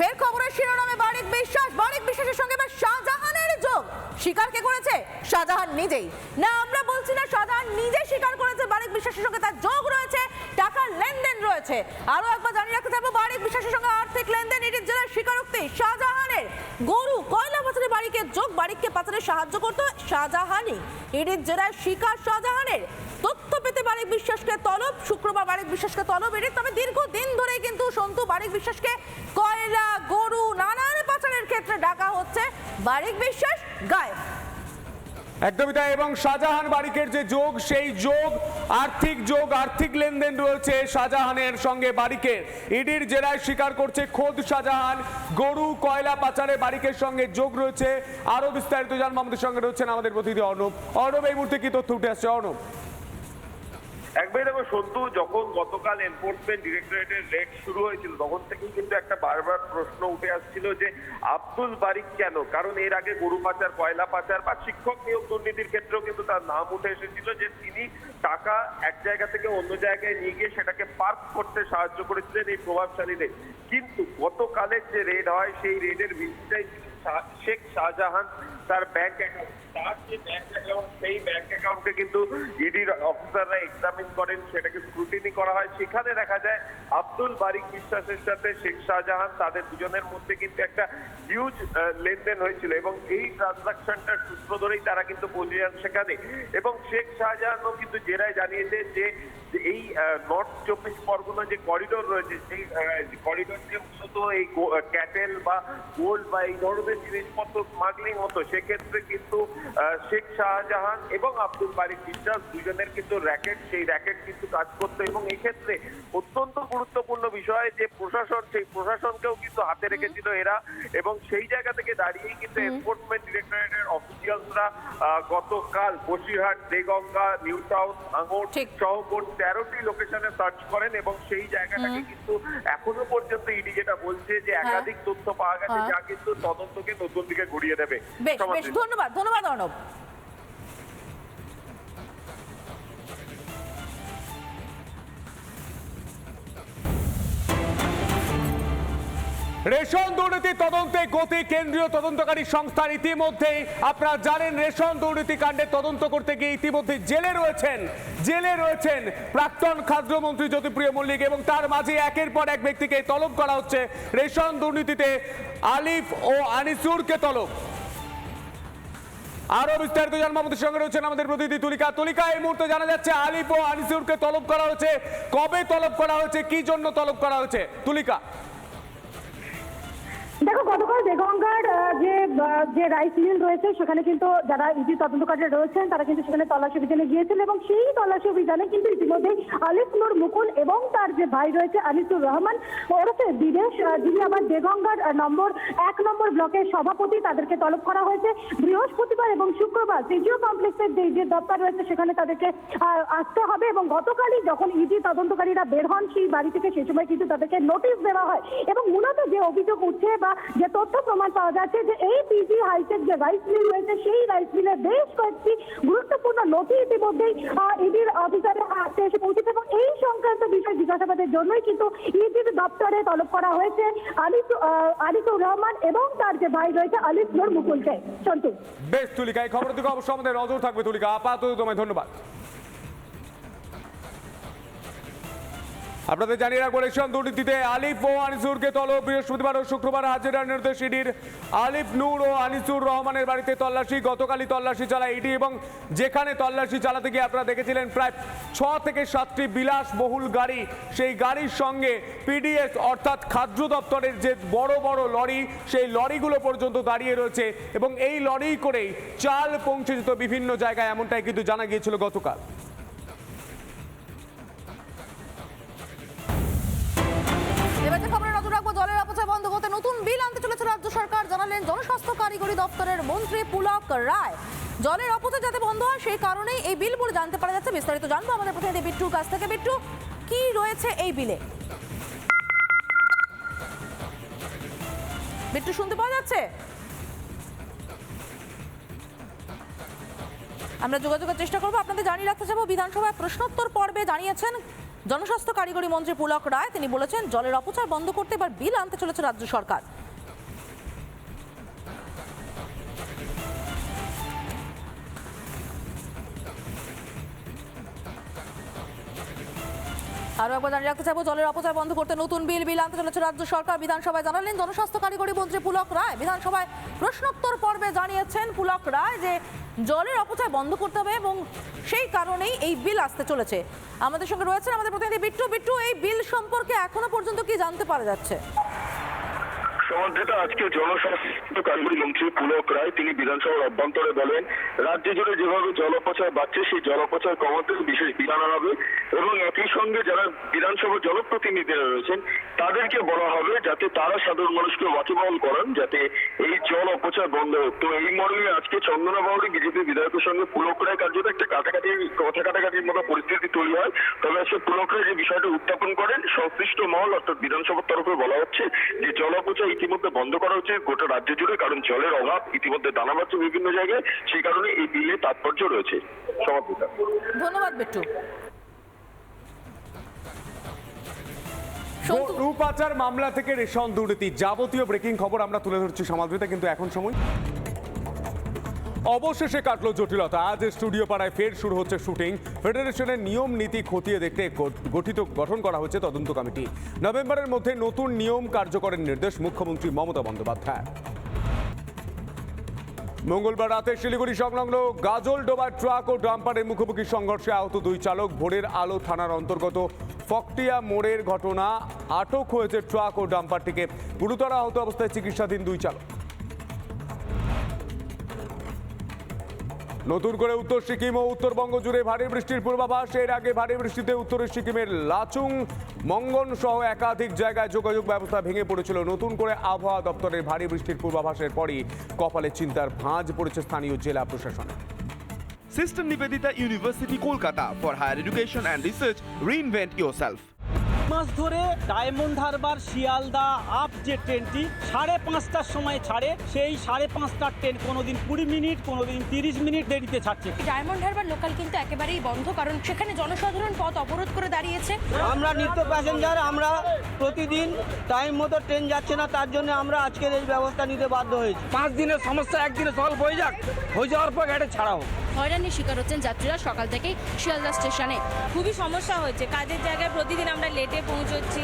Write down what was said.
ফের খবরের শিরোনামে বারিক বিশ্বাস। বারিক বিশ্বাসের সঙ্গে এবার শাহজাহানের যোগ। স্বীকার কে করেছে? শাহজাহান নিজেই। না, আমরা বলছি না, শাহজাহান নিজে স্বীকার করেছে। বারিক বিশ্বাসের সঙ্গে তার যোগ রয়েছে, টাকার লেনদেন রয়েছে। আরও একবার জানিয়ে রাখতে চাইব, বারিক বিশ্বাসের সঙ্গে আর্থিক লেনদেন ইডির জেলার স্বীকারোক্তি। শাহজাহানের গরু, কয়লা পাচারে বাড়িকে যোগ বাড়িকে পাচারে সাহায্য করতো শাহজাহানই। ইডির জেলার শিকার শাহজাহানের। তথ্য পেতে বারিক বিশ্বাসকে তলব। শুক্রবার বারিক বিশ্বাসকে তলব এটি তবে দীর্ঘদিন ধরে কিন্তু সন্তু বারিক বিশ্বাসকে কয়লা গরু নানান পাচারের ক্ষেত্রে ডাকা হচ্ছে বারিক বিশ্বাস গায়ে একদমই তাই, এবং শাহজাহান বারিকের যে যোগ, সেই যোগ, আর্থিক যোগ, আর্থিক লেনদেন রয়েছে শাহজাহানের সঙ্গে বারিকের। ইডির জেরায় স্বীকার করছে খোদ শাহজাহান, গরু, কয়লা পাচারে বারিকের সঙ্গে যোগ রয়েছে। আরও বিস্তারিত জানব আমাদের সঙ্গে রয়েছেন আমাদের প্রতিনিধি অর্ণব। অর্ণব, এই মুহূর্তে কি তথ্য উঠে আসছে? অর্ণব। একবারে দেখো সন্তু যখন গতকাল এনফোর্সমেন্ট ডিরেক্টরেটের রেড শুরু হয়েছিল, তখন থেকেই কিন্তু একটা বারবার প্রশ্ন উঠে আসছিল যে, আব্দুল বারিক কেন? কারণ এর আগে গরু পাচার, কয়লা পাচার বা শিক্ষক নিয়োগ দুর্নীতির ক্ষেত্রেও কিন্তু তার নাম উঠে এসেছিল যে, তিনি টাকা এক জায়গা থেকে অন্য জায়গায় নিয়ে গিয়ে সেটাকে পার্ক করতে সাহায্য করেছিলেন এই প্রভাবশালীদের। কিন্তু গতকালের যে রেড হয়, সেই রেডের ভিত্তিটাই শেখ শাহজাহান তার ব্যাংক অ্যাকাউন্ট তার যে ব্যাংক অ্যাকাউন্ট সেই ব্যাংক অ্যাকাউন্টে কিন্তু ইডির অফিসাররা এক্সামিন করেন, সেটাকে স্ক্রুটিনি করা হয়। সেখানে দেখা যায়, আব্দুল বারিক বিশ্বাসের সাথে শেখ শাহজাহান তাদের দুজনের মধ্যে কিন্তু একটা হিউজ লেনদেন হয়েছিল এবং এই ট্রানজাকশনটার সূত্র ধরেই তারা কিন্তু পৌঁছে যান সেখানে। এবং শেখ শাহজাহানও কিন্তু জেরায় জানিয়েছে যে এই নর্থ চব্বিশ পরগনা যে করিডোর রয়েছে, সেই করিডোর যে মূলত এই ক্যাটেল বা গোল্ড বা এই ধরনের জিনিসপত্র স্মাগলিং হতো সেক্ষেত্রে কিন্তু শেখ শাহজাহান এবং আব্দুল বারিক বিশ্বাস দুজনের কিন্তু র্যাকেট সেই র্যাকেট কিন্তু কাজ করতো এবং এই ক্ষেত্রে অত্যন্ত গুরুত্বপূর্ণ বিষয় যে প্রশাসন সেই প্রশাসনকেও কিন্তু হাতে রেখেছিল এরা এবং সেই জায়গা থেকে দাঁড়িয়েই কিন্তু এনফোর্সমেন্ট ডিরেক্টরেটের অফিসিয়ালসরা গতকাল বসিরহাট দেগঙ্গা নিউ টাউন ঠিক। সহ মোট তেরোটি লোকেশনে সার্চ করেন এবং সেই জায়গাটাকে কিন্তু এখনও পর্যন্ত ইডি যেটা বলছে যে একাধিক তথ্য পাওয়া গেছে হ্যাঁ। যা কিন্তু তদন্তকে নতুন দিকে ঘুরিয়ে দেবে। বেশ বেশ ধন্যবাদ ধন্যবাদ অর্ণব। রেশন দুর্নীতি তদন্তে গতি কেন্দ্রীয় তদন্তকারী সংস্থার ইতিমধ্যেই, আপনারা জানেন রেশন দুর্নীতি কাণ্ডে তদন্ত করতে গিয়ে ইতিমধ্যে জেলে রয়েছেন জেলে রয়েছেন প্রাক্তন খাদ্যমন্ত্রী জ্যোতিপ্রিয় মল্লিক এবং তার মাঝে একের পর এক ব্যক্তিকে তলব করা হচ্ছে রেশন দুর্নীতিতে আলিফ ও আনিসুরকে তলব। আরও বিস্তারিত জানব সঙ্গে রয়েছেন আমাদের প্রতিনিধি তুলিকা। তুলিকা, এই মুহূর্তে জানা যাচ্ছে আলিফ ও আনিসুরকে তলব করা হয়েছে। কবে তলব করা হয়েছে? কি জন্য তলব করা হয়েছে? তুলিকা। দেখো গতকাল দেগঙ্গার যে যে রাইস মিল রয়েছে, সেখানে কিন্তু যারা ইডি তদন্তকারী রয়েছেন, তারা কিন্তু সেখানে তল্লাশি অভিযানে গিয়েছিল এবং সেই তল্লাশি অভিযানে কিন্তু ইতিমধ্যেই আলিফ নূর মুকুল এবং তার যে ভাই রয়েছে আনিসুর রহমান ওরফে বিদেশ যিনি আবার দেগঙ্গার নম্বর এক নম্বর ব্লকের সভাপতি, তাদেরকে তলব করা হয়েছে। বৃহস্পতিবার এবং শুক্রবার সিজিও কমপ্লেক্সের যে যে দপ্তর রয়েছে, সেখানে তাদেরকে আসতে হবে এবং গতকালই যখন ইডি তদন্তকারীরা বের হন সেই বাড়ি থেকে, সেই সময় কিন্তু তাদেরকে নোটিশ দেওয়া হয়। এবং মূলত যে অভিযোগ উঠছে বা যে তথ্য প্রমাণ পাওয়া যাচ্ছে যে এই পিজি হাইটেক যে রয়েছে, সেই বেশ কয়েকটি গুরুত্বপূর্ণ নথি ইতিমধ্যেই ইডির অফিসারের হাতে এসে পৌঁছেছে এবং এই সংক্রান্ত বিষয় জিজ্ঞাসাবাদের জন্যই কিন্তু ইডির দপ্তরে তলব করা হয়েছে আলিফুর রহমান এবং তার যে ভাই রয়েছে আলিফ নূর মুকুলকে সন্তু বেশ, তুলিকা, এই খবরের দিকে অবশ্যই আমাদের নজর থাকবে, তুলিকা, আপাতত তোমায় ধন্যবাদ। আপনাদের জানিয়ে রাখব রেশন দুর্নীতিতে আলিফ ও আনিসুরকে তলব। বৃহস্পতিবার ও শুক্রবার হাজিরার নির্দেশ ইডির। আলিফ, নূর ও আনিসুর রহমানের বাড়িতে তল্লাশি, গতকালই তল্লাশি চালায় ইডি এবং যেখানে তল্লাশি চালাতে গিয়ে আপনারা দেখেছিলেন প্রায় ছ থেকে সাতটি বিলাস বহুল গাড়ি। সেই গাড়ির সঙ্গে পিডিএস অর্থাৎ খাদ্য দপ্তরের যে বড় বড় লরি, সেই লরিগুলো পর্যন্ত দাঁড়িয়ে রয়েছে এবং এই লরি করেই চাল পৌঁছে যেত বিভিন্ন জায়গায়, এমনটাই কিন্তু জানা গিয়েছিল গতকাল। রাজ্য সরকার জানালেন, জনস্বাস্থ্য কারিগরি দপ্তরের মন্ত্রী পুলক রায়। জলের অপচয় যাতে বন্ধ হয়, সেই কারণেই এই বিল বলে জানতে পারা যাচ্ছে। বিস্তারিত জানব আমাদের প্রতিনিধি বিট্টুর কাছ থেকে। বিট্টু, কি রয়েছে এই বিলে? বিট্টু, শুনতে পাওয়া যাচ্ছে? আমরা যোগাযোগের চেষ্টা করব। আপনাদের জানিয়ে রাখতে চাবো বিধানসভায় প্রশ্নোত্তর পর্বে জানিয়েছেন জনস্বাস্থ্য কারিগরি মন্ত্রী পুলক রায়। তিনি বলেছেন, জলের অপচয় বন্ধ করতে এবার বিল আনতে চলেছে রাজ্য সরকার। আরও একবার জানিয়ে রাখতে চাইব, জলের অপচয় বন্ধ করতে নতুন বিল বিল আনতে চলেছে রাজ্য সরকার। বিধানসভায় জানালেন, জনস্বাস্থ্য কারিগরি মন্ত্রী পুলক রায়। বিধানসভায় প্রশ্নোত্তর পর্বে জানিয়েছেন পুলক রায় যে জলের অপচয় বন্ধ করতে হবে এবং সেই কারণেই এই বিল আসতে চলেছে। আমাদের সঙ্গে রয়েছেন আমাদের প্রতিনিধি বিট্টু। বিট্টু, এই বিল সম্পর্কে এখনও পর্যন্ত কি জানতে পারা যাচ্ছে? আজকে জনস্বাস্থ্য কারিগরি মন্ত্রী পুলক রায়, তিনি বিধানসভার অভ্যন্তরে বলেন, রাজ্য জুড়ে যেভাবে জল বাড়ছে, সেই জল কমাতে বিশেষ বিধান হবে। এবং একই সঙ্গে যারা বিধানসভার জনপ্রতিনিধিরা রয়েছেন, তাদেরকে বলা হবে যাতে তারা সাধারণ মানুষকে ওয়াকিবহল করেন, যাতে এই জল অপচয় বন্ধ হোক। তো এই মর্মে আজকে চন্দনা বিজেপি বিধায়কের সঙ্গে পুলক রায় কার্যত একটা কাটাকাটি, কথা কাটাকাটির মতো পরিস্থিতি তৈরি হয়। তবে আজকে পুলক যে বিষয়টা উত্থাপন করেন, সংশ্লিষ্ট মহল অর্থাৎ বিধানসভার তরফে বলা হচ্ছে যে জল অপচয় ইতিমধ্যে বন্ধ করা হচ্ছে গোটা রাজ্য জুড়ে কারণ জলের অভাব ইতিমধ্যে দানা বাড়ছে বিভিন্ন জায়গায় সেই কারণে এই বিলে তাৎপর্য রয়েছে। ধন্যবাদ বিট্টু সন্তু- রূপ পাচার মামলা থেকে রেশন দুর্নীতি যাবতীয় ব্রেকিং খবর আমরা তুলে ধরছি সমাজবিতা কিন্তু এখন সময়। অবশেষে কাটলো জটিলতা। আজ স্টুডিও পাড়ায় ফের শুরু হচ্ছে শুটিং। ফেডারেশনের নিয়ম নীতি খতিয়ে দেখতে গঠিত গঠন করা হয়েছে তদন্ত কমিটি। নভেম্বরের মধ্যে নতুন নিয়ম কার্যকরের নির্দেশ মুখ্যমন্ত্রী মমতা বন্দ্যোপাধ্যায়। মঙ্গলবার রাতে শিলিগুড়ি সংলগ্ন গাজল ডোবার ট্রাক ও ডাম্পারের মুখোমুখি সংঘর্ষে আহত দুই চালক ভোরের আলো থানার অন্তর্গত ফকটিয়া মোড়ের ঘটনা আটক হয়েছে ট্রাক ও ডাম্পারটিকে। গুরুতর আহত অবস্থায় চিকিৎসাধীন দুই চালক। নতুন করে উত্তর সিকিম ও উত্তরবঙ্গ জুড়ে ভারী বৃষ্টির পূর্বাভাস এর আগে ভারী বৃষ্টিতে উত্তরের সিকিমের লাচুং মঙ্গন সহ একাধিক জায়গায় যোগাযোগ ব্যবস্থা ভেঙে পড়েছিল নতুন করে আবহাওয়া দপ্তরের ভারী বৃষ্টির পূর্বাভাসের পরই কপালে চিন্তার ভাঁজ পড়েছে স্থানীয় জেলা প্রশাসনে Sister Nivedita University, Kolkata for higher education and research. Reinvent yourself. মাস ধরে ডায়মন্ড হারবার শিয়ালদা আপ যে ট্রেনটি সাড়ে পাঁচটার সময় ছাড়ে সেই সাড়ে পাঁচটার ট্রেন কোনোদিন কুড়ি মিনিট কোনোদিন তিরিশ মিনিট দেরিতে ছাড়ছে। ডায়মন্ড হারবার লোকাল কিন্তু একেবারেই বন্ধ কারণ সেখানে জনসাধারণ পথ অবরোধ করে দাঁড়িয়েছে। আমরা নিত্য প্যাসেঞ্জার আমরা প্রতিদিন টাইম মতো ট্রেন যাচ্ছে না তার জন্য আমরা আজকের এই ব্যবস্থা নিতে বাধ্য হয়েছি। পাঁচ দিনের সমস্যা একদিনে সলভ হয়ে যাক হয়ে যাওয়ার পর গাড়ি ছাড়াও। হোক হয়রানির শিকার হচ্ছেন যাত্রীরা সকাল থেকেই শিয়ালদা স্টেশনে। খুবই সমস্যা হয়েছে কাজের জায়গায় প্রতিদিন আমরা লেটে পৌঁছচ্ছি